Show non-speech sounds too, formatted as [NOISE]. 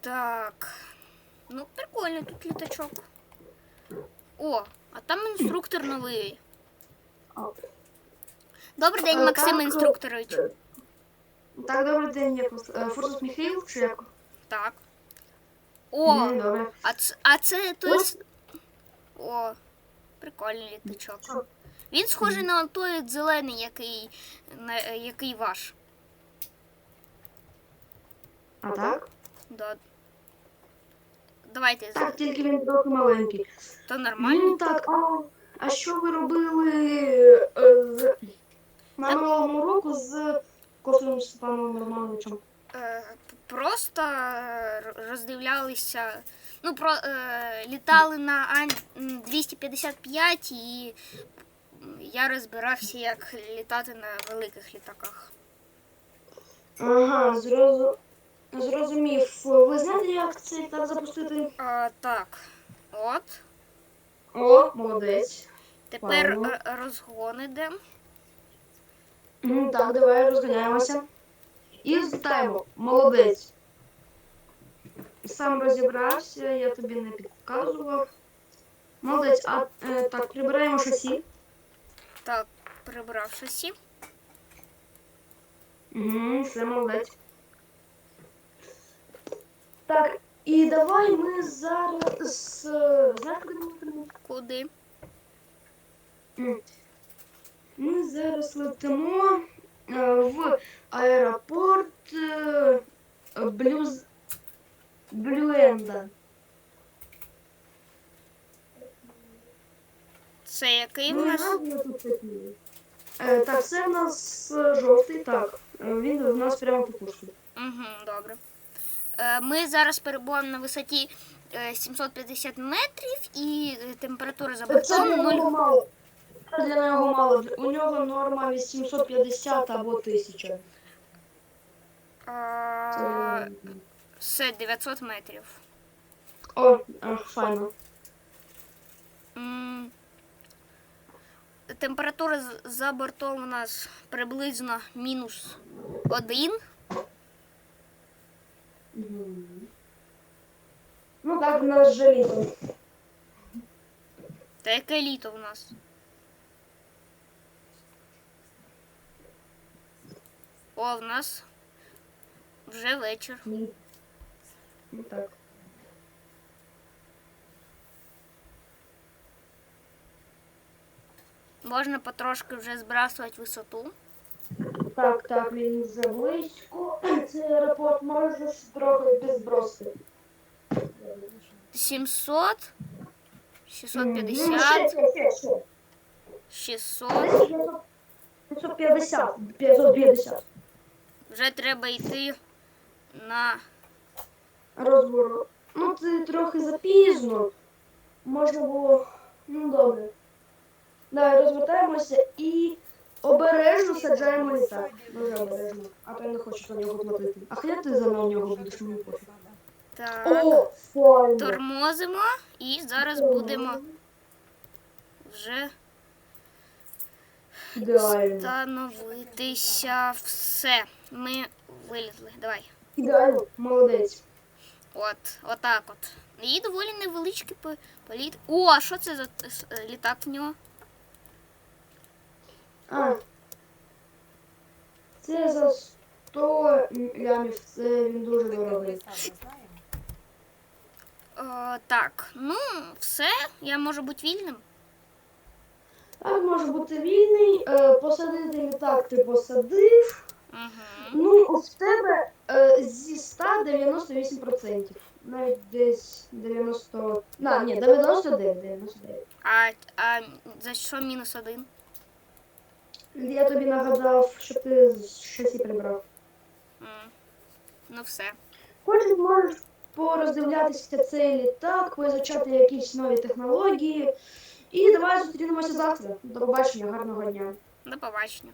Так. Ну, прикольно тут літачок. О, а там інструктор новий. Добрий день, Е, Максим Інструкторович. Так, добрий день, я е, Фурсус Міхаїл, чи як? Так. О, а це, а це той. Ось. О, прикольний літачок. Він схожий на той зелений, який, на, який ваш. А так? Да. Давайте, Так, тільки він трохи маленький. то нормально. Ну так, а, а що ви робили е, з, на минулому року з Кофеном Степаном Романовичем? Е, Просто е, роздивлялися. Ну, про, е, літали на Ан-255 і я розбирався, як літати на великих літаках. Ага, зрозу... зрозумів. Як це так запустити? А, так, от. О, молодець. Тепер Ладно. е, розгон іде. М, Так, давай розганяємося. І злітаємо. Молодець. Сам розібрався, я тобі не підказував. Молодець, а е, так, прибираємо шасі. Так, прибрав шасі. Угу, все молодець. Так, і давай ми зараз. Знаєш, куди ми летимо? Куди? Ми зараз летимо е, в аеропорт е, Блюз Блюенда. Це який в Ну, нас? назви тут такі. Е, Так, це в нас е, жовтий, так. Е, Він в нас прямо по курсу. Угу, добре. Е, Ми зараз перебуваємо на висоті е, 750 метрів і е, температура за бортом для 0. нього мало. Це для нього мало. У нього норма 850 або 1000. А, Це... Все, 900 метрів. О, а, файно. М, Температура з- за бортом у нас приблизно мінус 1. Ну так, в нас же літо. Та яке літо у нас? О, в нас вже вечір. Ну так. Можна потрошки вже збрасувати висоту. Так, так, він вже близько. [CLEARS THROAT] Цей аеропорт можеш трохи безбросити. 700, Ну, 650, ще, ще, ще. 600. 550. 550. Вже треба йти на Розворот. Ну, це трохи запізно. Можна було. Ну, добре. Давай розвертаємося і обережно саджаємо літак. Дуже обережно. А то я не хочу на нього платити. А хоча ти за нього будеш мені пофіг. так, О, файно. тормозимо і зараз будемо вже Ідеально. становитися все. Ми вилізли. Давай. Ідеально. Молодець. От, отак от. І доволі невеличкий політ. О, а що це за е, літак в нього? А. Це за 100 лямів. Це він дуже дорогий. Е, так, ну, все, я можу бути вільним. Так може бути вільний. Е, посадити літак ти посадив. Угу. Ну, в тебе е, зі 100 98%. Навіть десь 90. На, ні, 99, 99. А, а за що мінус один? Я тобі нагадав, що ти щось і прибрав. Mm. Ну все. Хочеш, можеш пороздивлятися цей літак, визначати якісь нові технології. І давай зустрінемося завтра. До побачення, гарного дня. До побачення.